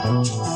Oh.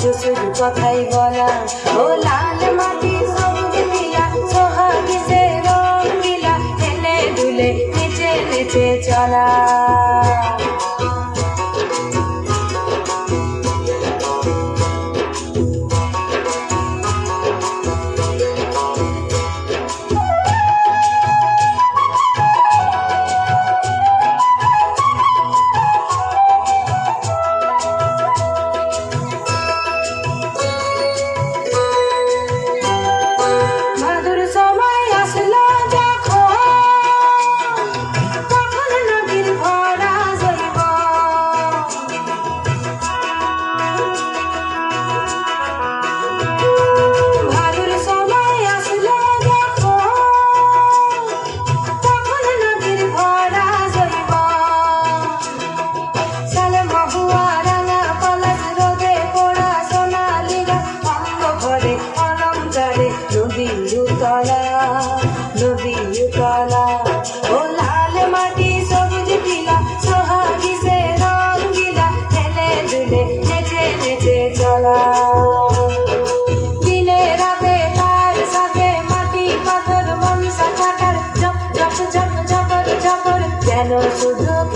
জুসুর কথাই বলা। ও লাল মাটি সবুজ মিলা সোহাগিসে রঙ মিলা, হেলে দুলে নিচে নিচে চলা। I know and also the